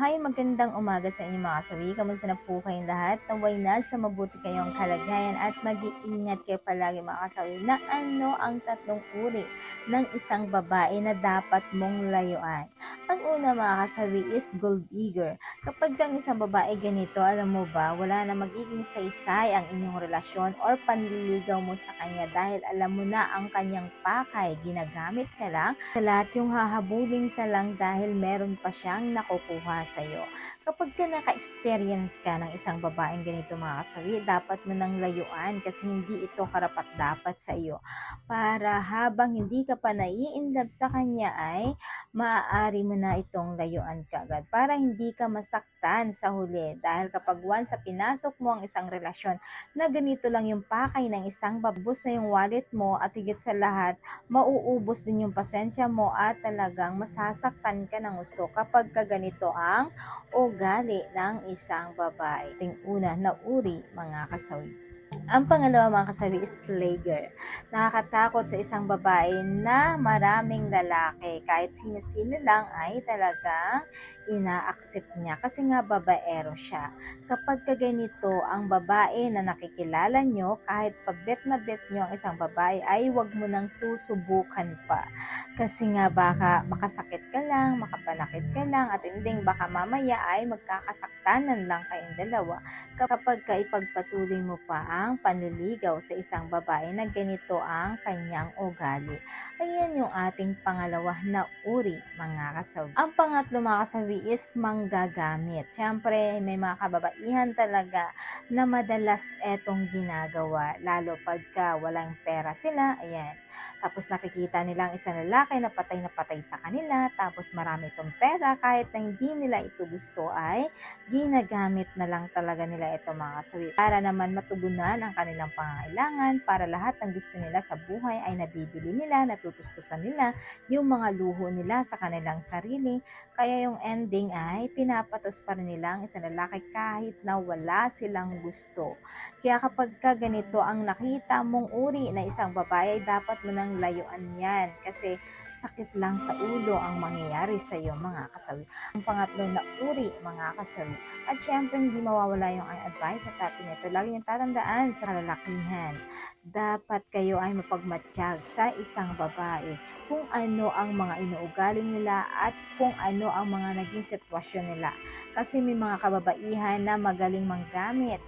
Hi, magandang umaga sa inyo mga kasawi. Kamusta na po kayong lahat? Naway na sa mabuti kayong kalagayan at mag-iingat kayo palagi mga kasawi na ano ang tatlong uri ng isang babae na dapat mong layuan. Ang una mga kasawi is gold digger. Kapag kang isang babae ganito, alam mo ba, wala na magiging saysay ang inyong relasyon or panliligaw mo sa kanya dahil alam mo na ang kanyang pakay. Ginagamit ka lang sa lahat yung hahabulin ka lang dahil meron pa siyang nakukuha sa'yo. Kapag ka naka-experience ka ng isang babaeng ganito mga kasawi, dapat mo nang layuan kasi hindi ito karapat dapat sa iyo. Para habang hindi ka pa nai-inlove sa kanya ay maaari mo na itong layuan kagad para hindi ka masaktan sa huli. Dahil kapag once pinasok mo ang isang relasyon na ganito lang yung pakay ng isang babus na yung wallet mo at higit sa lahat, mauubos din yung pasensya mo at talagang masasaktan ka ng gusto kapag ka ganito ang ugali ng isang babae. Ting una na uri mga kasawi. Ang pangalawa mga kasabi is player. Nakakatakot sa isang babae na maraming lalaki. Kahit sino-sino lang ay talagang ina-accept niya kasi nga babaero siya. Kapag ka ganito ang babae na nakikilala nyo, kahit pabet na bet nyo ang isang babae, ay wag mo nang susubukan pa. Kasi nga baka makasakit ka lang, makapanakit ka lang, at hindi baka mamaya ay magkakasaktanan lang kayong dalawa kapag ka ipagpatuloy mo pa ang panliligaw sa isang babae na ganito ang kanyang ugali. Ayan yung ating pangalawa na uri, mga kasawi. Ang pangatlo, mga kasawi, is manggagamit. Siyempre, may mga kababaihan talaga na madalas etong ginagawa. Lalo pagka walang pera sila, ayan. Tapos nakikita nila ang isang lalaki na patay na patay sa kanila, tapos marami itong pera, kahit na hindi nila ito gusto ay ginagamit na lang talaga nila ito mga kasawi. Para naman matugunan ang kanilang pangangailangan, para lahat ng gusto nila sa buhay ay nabibili nila, natutustusan nila yung mga luho nila sa kanilang sarili. Kaya yung ending ay pinapatos pa rin nila ang isang lalaki kahit na wala silang gusto. Kaya kapag ka ganito ang nakita mong uri na isang babae, dapat mo nang layuan yan kasi sakit lang sa ulo ang mangyayari sa iyo mga kasawi. Ang pangatlo na uri mga kasawi. At syempre hindi mawawala yung advice sa topic nito. Lagi niyong tatandaan sa kalalakihan. Dapat kayo ay mapagmatsyag sa isang babae kung ano ang mga inuugali nila at kung ano ang mga naging sitwasyon nila. Kasi may mga kababaihan na magaling manggamit.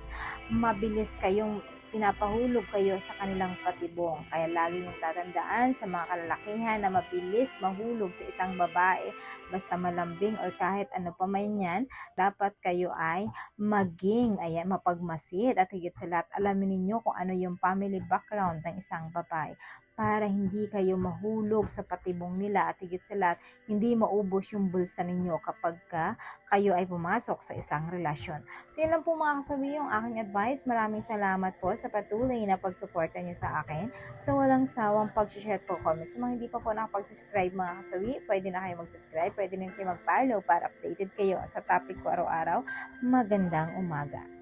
Mabilis kayong pinapahulog kayo sa kanilang patibong. Kaya lagi niyong tatandaan sa mga kalalakihan na mabilis mahulog sa isang babae basta malambing or kahit ano pa man yan, dapat kayo ay maging ayan, mapagmasid at higit sa lahat alamin ninyo kung ano yung family background ng isang babae para hindi kayo mahulog sa patibong nila at higit sa lahat, hindi maubos yung bulsa ninyo kapag ka kayo ay pumasok sa isang relasyon. So yun lang po mga kasabi yung aking advice. Maraming salamat po sa patuloy na pagsuporta nyo sa akin sa walang sawang pag-share po comment. Sa mga hindi pa po nakapag-subscribe mga kasawi, pwede na kayo mag-subscribe, pwede na kayo mag-follow para updated kayo sa topic ko araw-araw. Magandang umaga.